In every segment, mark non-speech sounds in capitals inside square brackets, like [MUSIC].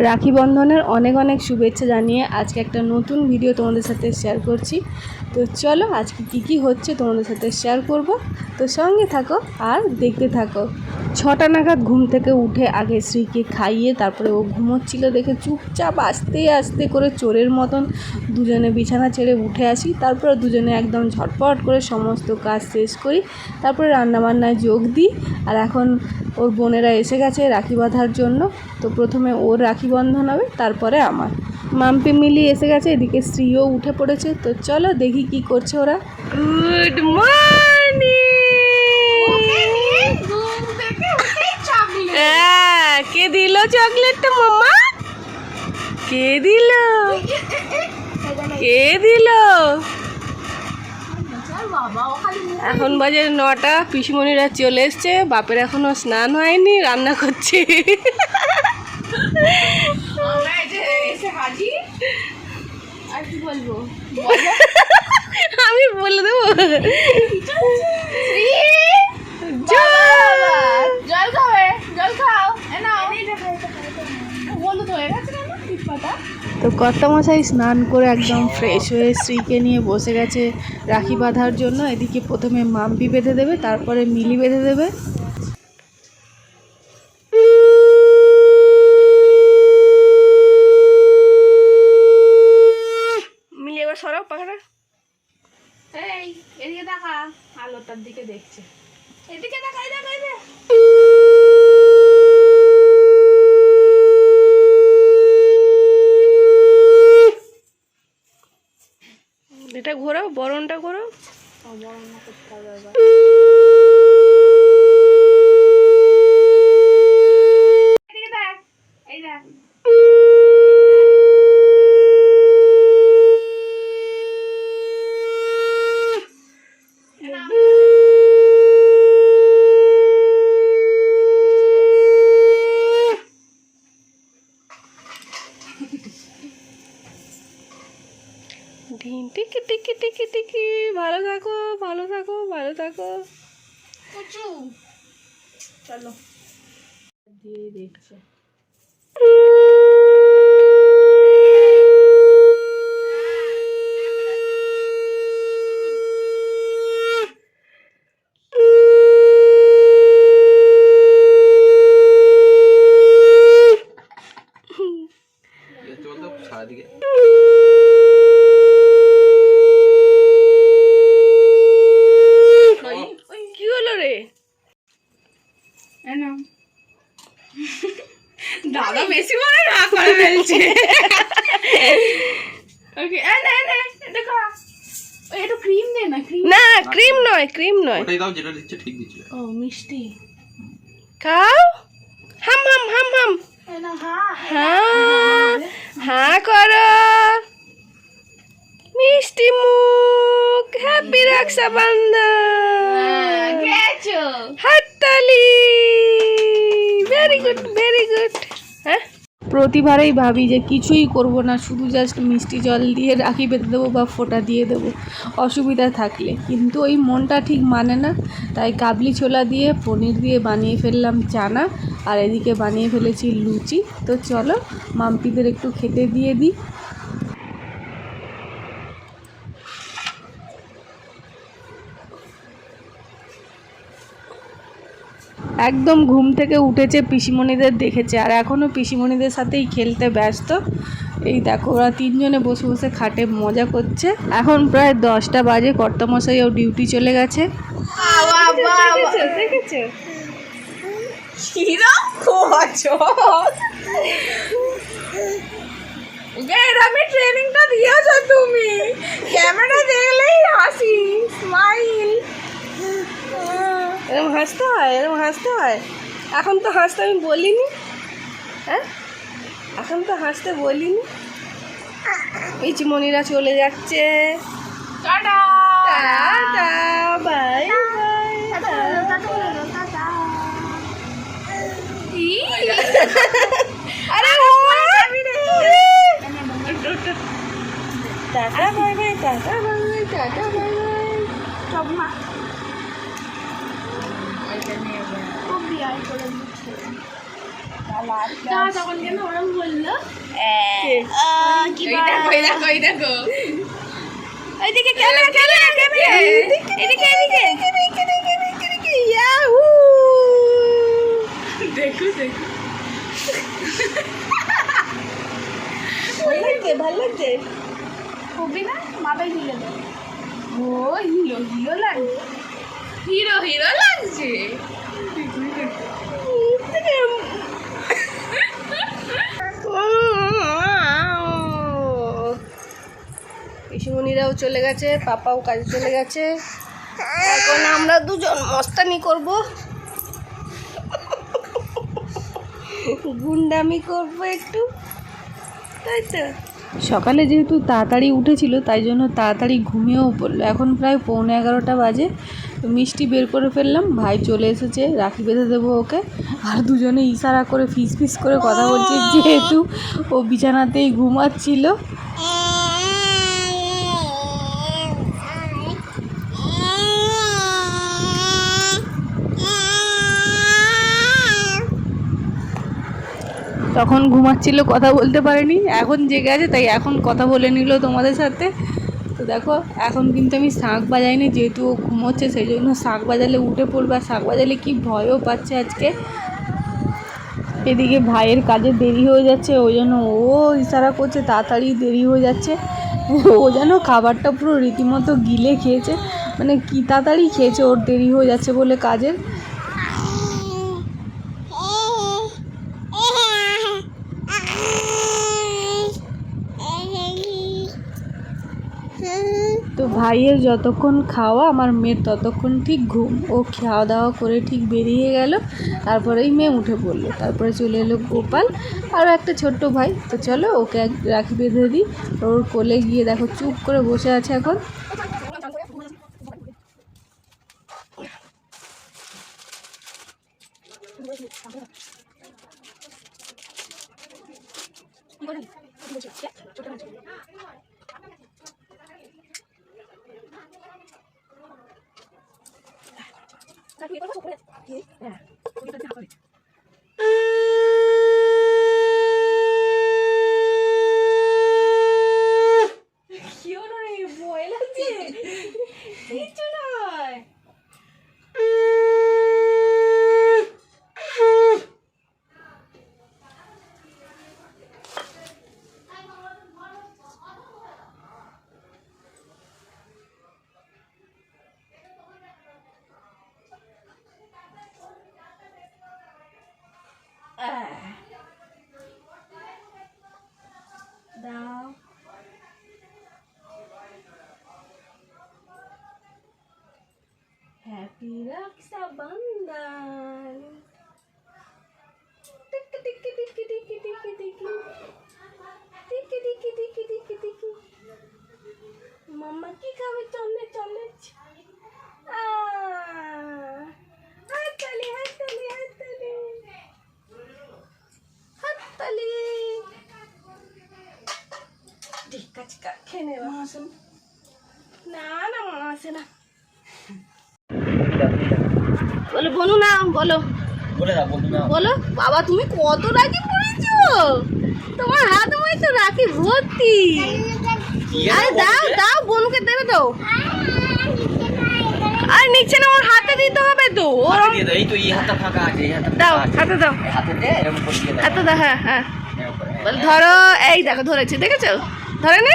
রাখি বন্ধনের অনেক অনেক শুভেচ্ছা জানিয়ে আজকে একটা নতুন ভিডিও তোমাদের সাথে শেয়ার করছি। তো চলো আজকে কী কী হচ্ছে তোমাদের সাথে শেয়ার করব। তো সঙ্গে থাকো আর দেখতে থাকো। ছটা নাগাদ ঘুম থেকে উঠে আগে শ্রীকে খাইয়ে তারপরে ও ঘুমোচ্ছিল দেখে চুপচাপ আস্তে আস্তে করে চোরের মতন দুজনে বিছানা ছেড়ে উঠে আসি। তারপরে দুজনে একদম ঝটপট করে সমস্ত কাজ শেষ করি। তারপরে রান্নাবান্নায় যোগ দিই। আর এখন ওর বোনেরা এসে গেছে রাখি বাঁধার জন্য। তো প্রথমে ওর রাখি বন্ধন হবে তারপরে আমার। মাম্পি মিলি এসে গেছে এদিকে স্ত্রীও উঠে পড়েছে। তো চলো দেখি কি করছে ওরা। গুড মর্নিং হ্যাঁ কে দিল চকলেটটা মাম্মা? কে দিল? কে দিল? এখন বাজে নটা পিসিমণিরা চলে এসছে বাপের এখনও স্নান হয়নি রান্না করছে। আমি বলে দেবো। জল! খাবে খাও। তো কর্তামশাই স্নান করে একদম ফ্রেশ হয়ে স্ত্রীকে নিয়ে বসে গেছে রাখি বাঁধার জন্য। এদিকে প্রথমে মাম্পি বেঁধে দেবে তারপরে মিলি বেঁধে দেবে মিলি এবার সরাও পাখাটা এই এদিকে দেখা আলোটার দিকে দেখছে এদিকে দেখাই দেখাই দে এটা করো। বরণটা করতে এদিকে দেখ এই দেখ ঢিন টিকি টিকি টিকি টিকি ভালো থাকো ভালো থাকো ভালো থাকো কুচু চলো। দিয়ে দেখছে চল তো সারাদিকে কি হলো রে এ নাও দাদা বেশি করে না করে ফেলছে ওকে এ নে নে দেখো ওই ক্রিম দে না ক্রিম না ক্রিম নয় ক্রিম নয় ওটাই দাও যেটা দিচ্ছে ঠিক দিচ্ছে। ও মিষ্টি। খাও। হাম হাম হাম হাম। হ্যাঁ করো। মিষ্টি মুখ হ্যাপি রক্ষাবন্ধন হাততালি। ভেরি গুড ভেরি গুড হ্যাঁ? প্রতিবারেই ভাবি যে কিছুই করব না, শুধু জাস্ট মিষ্টি জল দিয়ে রাখি, বেঁধে দেবো বা ফোঁটা দিয়ে দেবো। অসুবিধা থাকলে। কিন্তু ওই মনটা ঠিক মানে না, তাই কাবলি ছোলা দিয়ে, পনির দিয়ে বানিয়ে ফেললাম চানা, আর এদিকে বানিয়ে ফেলেছি লুচি। তো চলো মাম্পিদের একটু খেতে দিয়ে দিই। একদম ঘুম থেকে উঠেছে, পিসিমণিদের দেখেছে। আর এখনও পিসিমণিদের সাথেই খেলতে ব্যস্ত। এই দেখো, ওরা তিনজনে বসে বসে খাটে, মজা করছে। এখন প্রায় দশটা বাজে কর্তামশাইও ডিউটি চলে গেছে। আমি ট্রেনিংটা দিয়েছ তুমি ক্যামেরা দেখলেই হাসি স্মাইল এরকম হাসতে হয় এরকম হাসতে হয়। এখন তো হাসতে আমি বলিনি। হ্যাঁ? এখন তো হাসতে বলিনি। পিচিমণিরা চলে যাচ্ছে। টাটা! Tata bye by. [LAUGHS] আরে ও টাটা বাই বাই টাটা বাই বাই টাটা বাই বাই। সব মা খুব বিয়ার করে দিচ্ছে তখন কেন ওরম বলল দেখো এই দেখো এইদিকে ক্যামেরা ক্যামেরা ক্যামেরা এদিকে এদিকে দেখো দেখো ভালো লাগছে না মাথায় হিলে ও হিলো হিলো লাগছে হিরো হিরো লাগছে। [LAUGHS] পিসুমণিরাও চলে গেছে, পাপাও কাজে চলে গেছে। এখন আমরা দুজন মস্তানি করব। গুন্ডামি করব একটু। তাই তো। সকালে যেহেতু তাড়াতাড়ি উঠেছিল, তাই জন্য তাড়াতাড়ি ঘুমিয়েও পড়ল। এখন প্রায় পৌনে এগারোটা বাজে। তো মিষ্টি বের করে ফেললাম, ভাই চলে এসেছে, রাখি বেঁধে দেবো ওকে। আর দুজনে ইশারা করে ফিস ফিস করে কথা বলছে, যেহেতু ও বিছানাতেই ঘুমাচ্ছিল। তখন ঘুমাচ্ছিল, কথা বলতে পারেনি। এখন জেগে আছে, তাই এখন কথা বলে নিল তোমাদের সাথে। তো দেখো, এখন কিন্তু আমি শাঁখ বাজাইনি, যেহেতু ও ঘুমোচ্ছে, সেই জন্য শাঁখ বাজালে উঠে পড়বে। আর শাঁখ বাজালে কি ভয়ও পাচ্ছে আজকে? এদিকে ভাইয়ের কাজে দেরি হয়ে যাচ্ছে, ওই জন্য ও ইশারা করছে, তাড়াতাড়ি দেরি হয়ে যাচ্ছে। ও যেন খাবারটা পুরো রীতিমতো গিলে খেয়েছে মানে কি তাড়াতাড়ি খেয়েছে, ওর দেরি হয়ে যাচ্ছে বলে কাজের। ভাইয়ের যতক্ষণ খাওয়া, আমার মেয়ের ততক্ষণ ঠিক ঘুম। ও খাওয়া দাওয়া করে ঠিক বেরিয়ে গেল, তারপরেই মেয়ে উঠে পড়ল। তারপরে চলে এলো গোপাল আরও একটা ছোট্ট ভাই। তো চলো ওকে রাখি বেঁধে দিই। ওর কোলে গিয়ে দেখো চুপ করে বসে আছে এখন। খেয়ে নেবা আসুন না না মা আসে না বলো বলো না বলো বলে দাও বন্ধু না বলো বাবা তুমি কত রাখি পড়েছো? তোমার হাত তো রাখি ভর্তি। আরে দাও দাও বোনকে দেবে তো। আর নিচে না ওর হাতে দিতে হবে তো। দাও এই তো এই হাতটা ফাঁকা আছে এই হাতটা দাও হাতে দাও। হাতে দে এরকম করে দাও। হাতে দাও হ্যাঁ হ্যাঁ। বল ধরো এই দেখো ধরেছি দেখেছ? ধরে নে।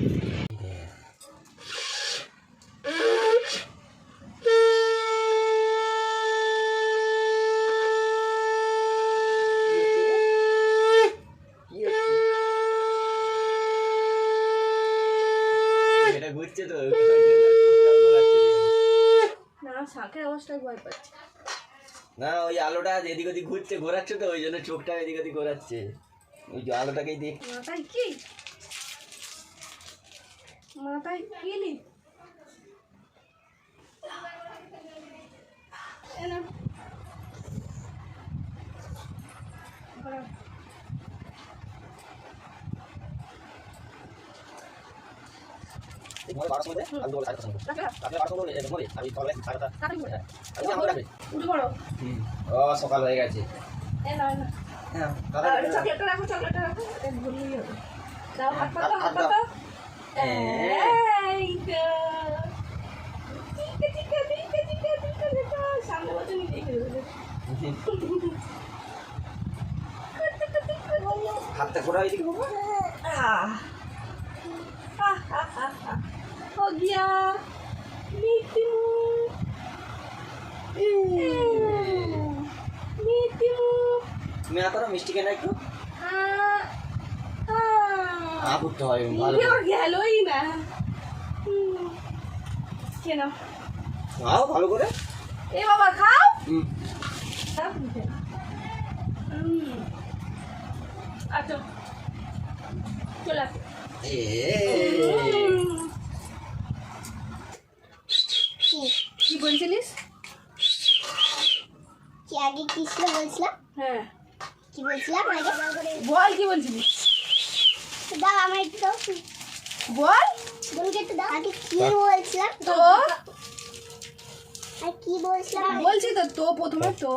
ঘুরছে তো। না শাকের অবস্থায় ভয় পাচ্ছি। না ওই আলোটা এদিক ওদিক ঘুরছে ঘোরাচ্ছে তো ওই জন্য চোখটা এদিক ওদিক ঘোরাচ্ছে। ওই যে আলোটাকেই দেখ মাথায় কি? মাথায় কি নি? এ ঠিক তোমার বারোশো মধ্যে আমি আমি সকালে সাড়ে পাঁচটা হ্যাঁ ও সকাল হয়ে গেছে। হ্যাঁ, হ্যাঁ। হাতটা ঘোরা হয়েছে আহ আহ আহ আহ। हो गया मीठू मीठू তুমি না করো মিষ্টি কেনা একটু हाँ हाँ হা করতে হয় ভালো ये और গেলই না হুম। কেন খাও ভালো করে এ বাবা খাও হুম হুম। আচ্ছা চলে আসো বলছিলিস কি আগে কি ছিল বলছিলাম? হ্যাঁ। কি বলছিলাম? আগে বল কি বলছিলিস? দাও আমার একটু দাও। বল। বলকে একটু দাও। আগে কি বলছিলাম? তো? আর কি বলছিলাম? বলছি তো তো প্রথমে তো।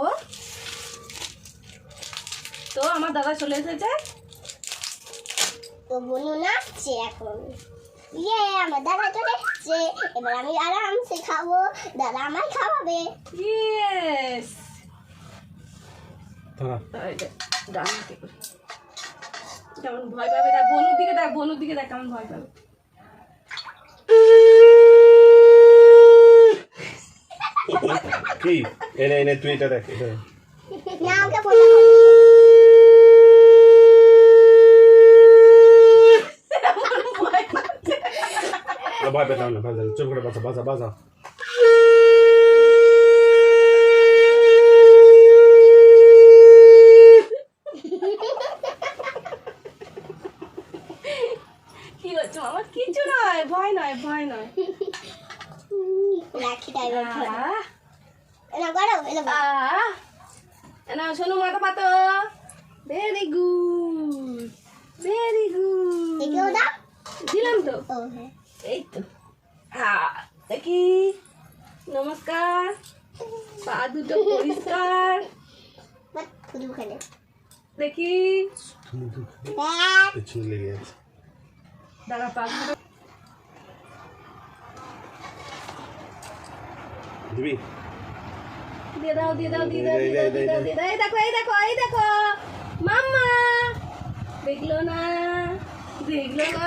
তো আমার দাদা চলে এসেছে। তো বলু না যে এখন। ইয়ে আমার দাদা চলে এসছে। এবার আমি আরামসে খাব। দাদা আমায় খাওয়াবে। ইয়েস কেমন ভয় পাবে? দেখ বনুর দিকে দেখ বনুর দিকে দেখ কেমন ভয় পাবে। কি? এনে এনে তুই এটা দেখ এটা দেখ। না আমাকে বলতে হবে না, ভয় পেতাম না ভয়। চুপ করে বাঁচা বাঁচা বাঁচা কিছু নয় ভয় নয় ভয় নয়। রাখি টাইমের ঘরে আহ, না করো এলো আহ। না শোনো মাথা পাতো ভেরি গুড ভেরি গুড একেও দাও দিলাম তো ও হ্যাঁ এই তো হ্যাঁ দেখি। নমস্কার। পা দুটো পরিষ্কার। দেখি। দাঁড়া পা দিবি? দিয়ে দাও দিয়ে দাও দিয়ে দাও দিয়ে দাও দিয়ে দাও দিয়ে দাও। এই দেখো এই দেখো এই দেখো। মাম্মা। দেখল না দেখল না।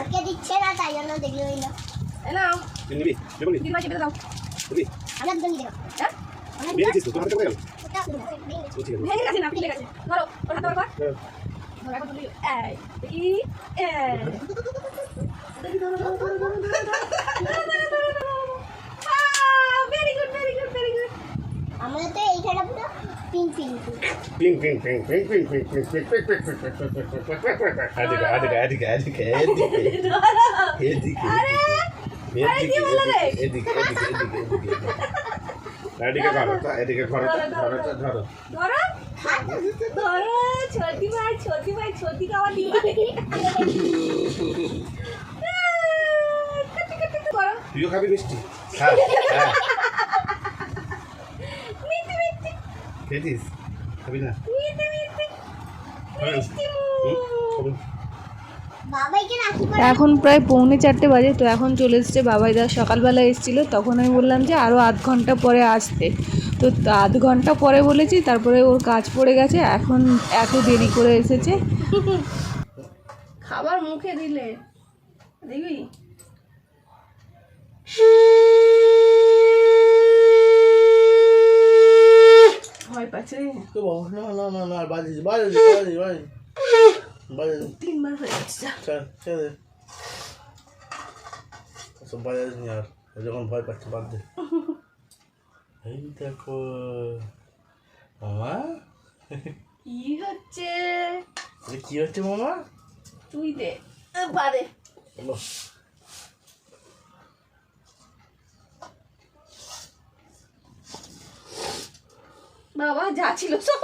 ওকে দিচ্ছে না তাই জন্য দেখল না। নাও। নিবি দেবো নি দিদিমা চেপে দাও দিবি আমরা দুজন দেখো হ্যাঁ বিয়ে গেছিস তো তোর হাতে পড়ে গেল ভেঙে ঠিক আছে গেছে না ফেলে গেছে ধরো ওর হাতে ধরো হ্যাঁ। ধরো এখন তুলি এই দেখি এই দেখি ধরো ধরো ধরো ধরো ধরো very good very good very good আমরা তো এইখানে পুরো pink pink ping ping ping ping ping ping ping ping ping ping ping ping ping ping ping ping ping ping এদিকে এদিকে এদিকে এদিকে এদিকে ধরো তো, এদিকে ধরো তো, ধরো। তো, ধরো ধরো ধরো। ছোটি ভাই ছোটি ভাই ছোটি খাওয়া দিবা তুইও খাবি মিষ্টি? হ্যাঁ। হ্যাঁ। মিষ্টি মিষ্টি। খেয়েছিস? খাবি না? মিষ্টি মিষ্টি। মিষ্টি হুম, খাবি। বাবাইকে রাখি এখন প্রায় পৌনে চারটে বাজে তো এখন চলে এসছে বাবাই। দা সকালবেলা এসেছিল তখন আমি বললাম যে আরও আধ ঘণ্টা পরে আসতে। তো আধ ঘণ্টা পরে বলেছি তারপরে ওর কাজ পড়ে গেছে এখন এত দেরি করে এসেছে। খাবার মুখে দিলে দেখবি? ভয় পাচ্ছে। তো বাবা না না না বাজে বাজে বাজে বাজে তিনবার হয়ে যাচ্ছে নি আর যখন ভয় পাচ্ছে বাদ দে এই দেখো মামা কি হচ্ছে কি হচ্ছে মামা তুই দে বলো বাবা যা ছিল সব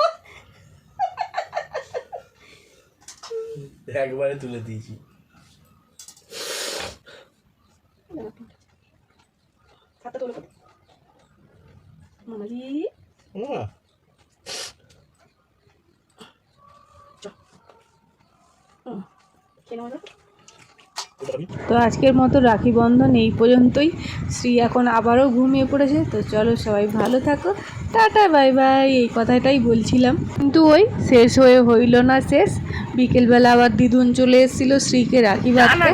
একবারে তুলে দিয়েছি। তো আজকের মতো রাখি বন্ধন এই পর্যন্তই। শ্রী এখন আবারও ঘুমিয়ে পড়েছে তো চলো সবাই ভালো থাকো। টাটা বাই বাই এই কথাটাই বলছিলাম। কিন্তু ওই শেষ হয়ে হইল না শেষ। বিকেলবেলা আবার দিদুন চলে এসেছিল শ্রীকে রাখি বাঁধতে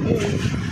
হুম